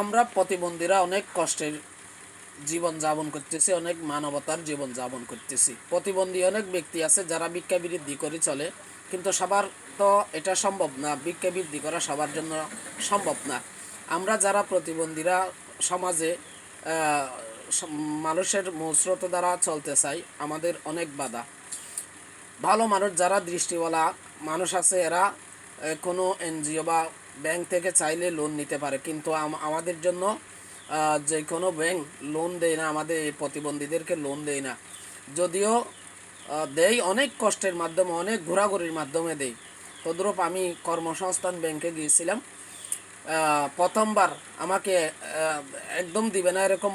আমরা প্রতিবন্ধীরা অনেক কষ্টের জীবন যাপন করতেছি, অনেক মানবতার জীবন যাপন করতেছি। প্রতিবন্ধী অনেক ব্যক্তি আছে যারা ভিক্ষা বৃদ্ধি করে চলে, কিন্তু সবার তো এটা সম্ভব না, ভিক্ষা বৃদ্ধি করা সবার জন্য সম্ভব না। আমরা যারা প্রতিবন্ধীরা সমাজে মানুষের মূলস্রোত দ্বারা চলতে চাই, আমাদের অনেক বাধা। ভালো মানুষ যারা দৃষ্টিওয়ালা মানুষ আছে, এরা কোনো এনজিও বা ব্যাংক থেকে চাইলে লোন নিতে পারে। কিন্তু আমাদের জন্য যে কোনো ব্যাংক লোন দেয় না, আমাদের এই প্রতিবন্ধীদেরকে লোন দেয় না। যদিও দেয় অনেক কষ্টের মাধ্যমে, অনেক ঘোরাঘুরির মাধ্যমে দেয়। তদ্রূপ আমি কর্মসংস্থান ব্যাংকে গিয়েছিলাম। প্রথমবার আমাকে একদম দিবে না এরকম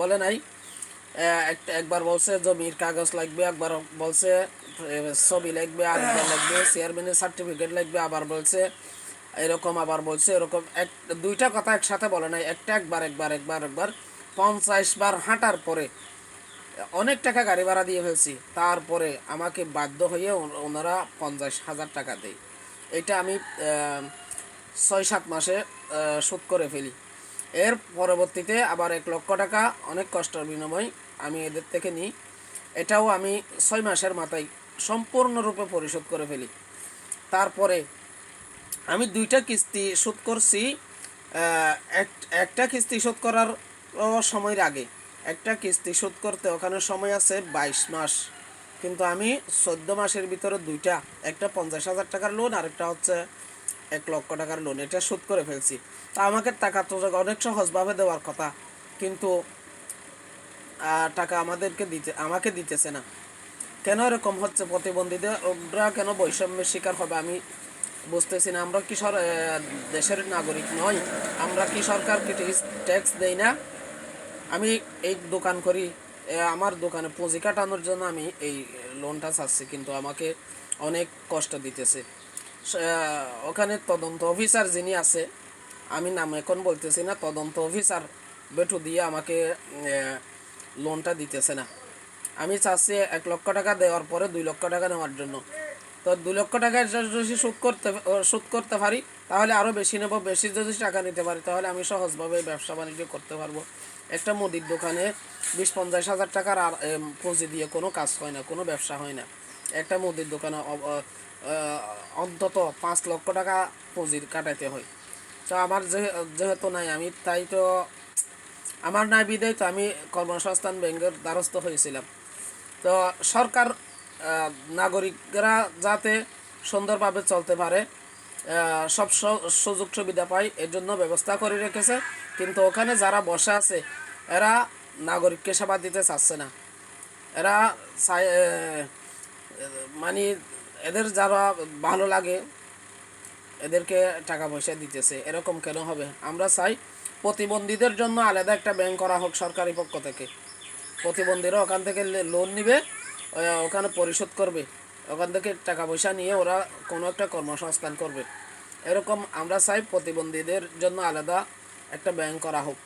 বলে নাই। একবার বলছে জমির কাগজ লাগবে, একবার বলছে ছবি লাগবে আরেকবার লাগবে চেয়ারম্যানের সার্টিফিকেট লাগবে, আবার বলছে এরকম আবার বলছে, এরকম এক, দুইটা কথা একসাথে বলে নাই, একটা একবার একবার একবার একবার, পঞ্চাশ বার হাঁটার পরে অনেক টাকা গাড়ি ভাড়া দিয়ে ফেলছি, তারপরে আমাকে বাধ্য হয়ে ওনারা পঞ্চাশ হাজার টাকা দেয়। এটা আমি ছয় সাত মাসে শোধ করে ফেলি। এর পরবর্তীতে আবার এক লক্ষ টাকা, অনেক কষ্টের বিনিময় আমি এদের থেকে নিই। এটাও আমি ছয় মাসের মাথায় সম্পূর্ণরূপে পরিশোধ করে ফেলি। তারপরে আমি দুইটা কিস্তি শোধ করছি এক- একটা কিস্তি শোধ করার সময়ের আগে, একটা কিস্তি শোধ করতে ওখানে সময় আছে বাইশ মাস। কিন্তু আমি চোদ্দ মাসের ভিতরে দুইটা, একটা পঞ্চাশ হাজার টাকার লোন আর একটা হচ্ছে এক লক্ষ টাকার লোন এটা শোধ করে ফেলছি। তা আমাকে টাকা তো অনেক সহজভাবে দেওয়ার কথা, কিন্তু টাকা আমাদেরকে দিতে, আমাকে দিতেছে না। কেন এরকম হচ্ছে প্রতিবন্ধীদের, ওরা কেন বৈষম্যের শিকার হবে? আমি বুঝতেছি না, আমরা কি দেশের নাগরিক নই, আমরা কি সরকারকে ট্যাক্স দেই না? আমি এই দোকান করি আমার দোকানে পুঁজি কাটানোর জন্য আমি এই লোনটা চাচ্ছি, কিন্তু আমাকে অনেক কষ্ট দিতেছে। ওখানে তদন্ত অফিসার যিনি আছে, আমি নাম এখন বলতেছি না, তদন্ত অফিসার বেটু দিয়ে আমাকে লোনটা দিতেছে না। আমি চাচ্ছি এক লক্ষ টাকা দেওয়ার পরে দুই লক্ষ টাকা নেওয়ার জন্য। তো দু লক্ষ টাকা যদি সুদ করতে সুদ করতে পারি, তাহলে আরও বেশি নেব, বেশি যদি টাকা নিতে পারি, তাহলে আমি সহজভাবে ব্যবসা বাণিজ্য করতে পারব। একটা মুদির দোকানে বিশ পঞ্চাশ হাজার টাকার আর পুঁজি দিয়ে কোনো কাজ হয় না, কোনো ব্যবসা হয় না। একটা মুদির দোকানে অন্তত পাঁচ লক্ষ টাকা পুঁজির কাটাইতে হয়। তো আমার যেহেতু নাই, আমি তাই তো, আমার নাই বিদায় তো আমি কর্মসংস্থান ব্যাংকের দ্বারস্থ হয়েছিলাম। তো সরকার নাগরিকরা যাতে সুন্দরভাবে চলতে পারে সব সুযোগ সুবিধা পায় এর জন্য ব্যবস্থা করে রেখেছে। কিন্তু ওখানে যারা বসে আছে, এরা নাগরিককে সেবা দিতে চাচ্ছে না। এরা মানে এদের যারা ভালো লাগে, এদেরকে টাকা পয়সা দিতেছে। এরকম কেন হবে? আমরা চাই প্রতিবন্ধীদের জন্য আলাদা একটা ব্যাংক করা হোক সরকারি পক্ষ থেকে। প্রতিবন্ধীরা ওখান থেকে লোন নিবে ওখানে পরিশোধ করবে। ওখান থেকে টাকা পয়সা নিয়ে ওরা কোনো একটা কর্মসংস্থান করবে। এরকম আমরা চাই প্রতিবন্ধীদের জন্য আলাদা একটা ব্যাংক করা হোক।